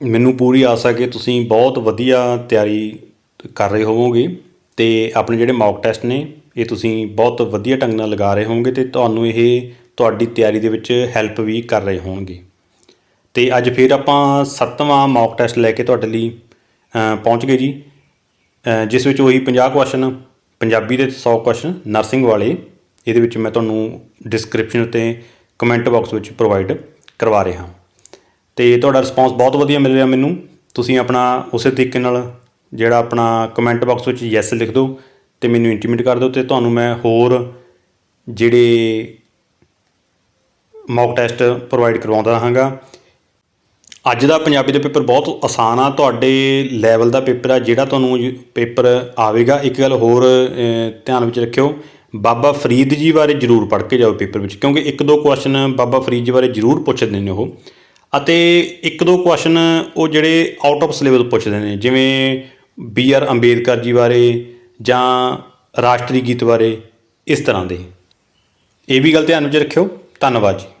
ਮੈਨੂੰ ਪੂਰੀ ਆਸ ਹੈ ਕਿ ਤੁਸੀਂ ਬਹੁਤ ਵਧੀਆ ਤਿਆਰੀ ਕਰ ਰਹੇ ਹੋਵੋਗੇ ਅਤੇ ਆਪਣੇ ਜਿਹੜੇ ਮੌਕ ਟੈਸਟ ਨੇ, ਇਹ ਤੁਸੀਂ ਬਹੁਤ ਵਧੀਆ ਢੰਗ ਨਾਲ ਲਗਾ ਰਹੇ ਹੋਵੋਗੇ ਅਤੇ ਤੁਹਾਨੂੰ ਇਹ ਤੁਹਾਡੀ ਤਿਆਰੀ ਦੇ ਵਿੱਚ ਹੈਲਪ ਵੀ ਕਰ ਰਹੇ ਹੋਣਗੇ। ਤੇ ਅੱਜ ਫਿਰ ਆਪਾਂ ਸੱਤਵਾਂ ਮੌਕ ਟੈਸਟ ਲੈ ਕੇ ਤੁਹਾਡੇ ਲਈ ਪਹੁੰਚ ਗਏ ਜੀ। ਜਿਸ ਵਿੱਚ ਉਹੀ 50 ਕੁਐਸਚਨ ਪੰਜਾਬੀ ਦੇ 100 ਕੁਐਸਚਨ ਨਰਸਿੰਗ ਵਾਲੇ, ਇਹਦੇ ਵਿੱਚ ਮੈਂ ਤੁਹਾਨੂੰ ਡਿਸਕ੍ਰਿਪਸ਼ਨ 'ਤੇ ਕਮੈਂਟ ਬਾਕਸ ਵਿੱਚ ਪ੍ਰੋਵਾਈਡ ਕਰਵਾ ਰਿਹਾ। ਤੇ ਤੁਹਾਡਾ ਰਿਸਪੌਂਸ ਬਹੁਤ ਵਧੀਆ ਮਿਲ ਰਿਹਾ ਮੈਨੂੰ। ਤੁਸੀਂ ਆਪਣਾ ਉਸੇ ਤਰੀਕੇ ਨਾਲ ਜਿਹੜਾ ਆਪਣਾ ਕਮੈਂਟ ਬਾਕਸ ਵਿੱਚ ਯੈਸ ਲਿਖ ਦਿਓ ਤੇ ਮੈਨੂੰ ਇੰਟੀਮੇਟ ਕਰ ਦਿਓ ਤੇ ਤੁਹਾਨੂੰ ਮੈਂ ਹੋਰ ਜਿਹੜੇ ਮੌਕ ਟੈਸਟ ਪ੍ਰੋਵਾਈਡ ਕਰਵਾਉਂਦਾ ਰਹਾਂਗਾ। ਅੱਜ ਦਾ ਪੰਜਾਬੀ ਦਾ ਪੇਪਰ ਬਹੁਤ ਆਸਾਨ ਆ। ਤੁਹਾਡੇ ਲੈਵਲ ਦਾ ਪੇਪਰ ਆ, ਜਿਹੜਾ ਤੁਹਾਨੂੰ ਪੇਪਰ ਆਵੇਗਾ, ਇੱਕ ਗੱਲ ਹੋਰ ਧਿਆਨ ਵਿੱਚ ਰੱਖਿਓ। ਬਾਬਾ ਫਰੀਦ ਜੀ ਬਾਰੇ ਜ਼ਰੂਰ ਪੜ੍ਹ ਕੇ ਜਾਓ ਪੇਪਰ ਵਿੱਚ, ਕਿਉਂਕਿ ਇੱਕ ਦੋ ਕੁਐਸਚਨ ਬਾਬਾ ਫਰੀਦ ਜੀ ਬਾਰੇ ਜ਼ਰੂਰ ਪੁੱਛਦੇ ਨੇ ਉਹ। ਅਤੇ ਇੱਕ ਦੋ ਕੁਐਸਚਨ ਉਹ ਜਿਹੜੇ ਆਊਟ ਆਫ ਸਿਲੇਬਸ ਪੁੱਛਦੇ ਨੇ, ਜਿਵੇਂ ਬੀ ਆਰ ਅੰਬੇਦਕਰ ਜੀ ਬਾਰੇ ਜਾਂ ਰਾਸ਼ਟਰੀ ਗੀਤ ਬਾਰੇ, ਇਸ ਤਰ੍ਹਾਂ ਦੇ। ਇਹ ਵੀ ਗੱਲ ਧਿਆਨ ਵਿੱਚ ਰੱਖਿਓ। ਧੰਨਵਾਦ ਜੀ।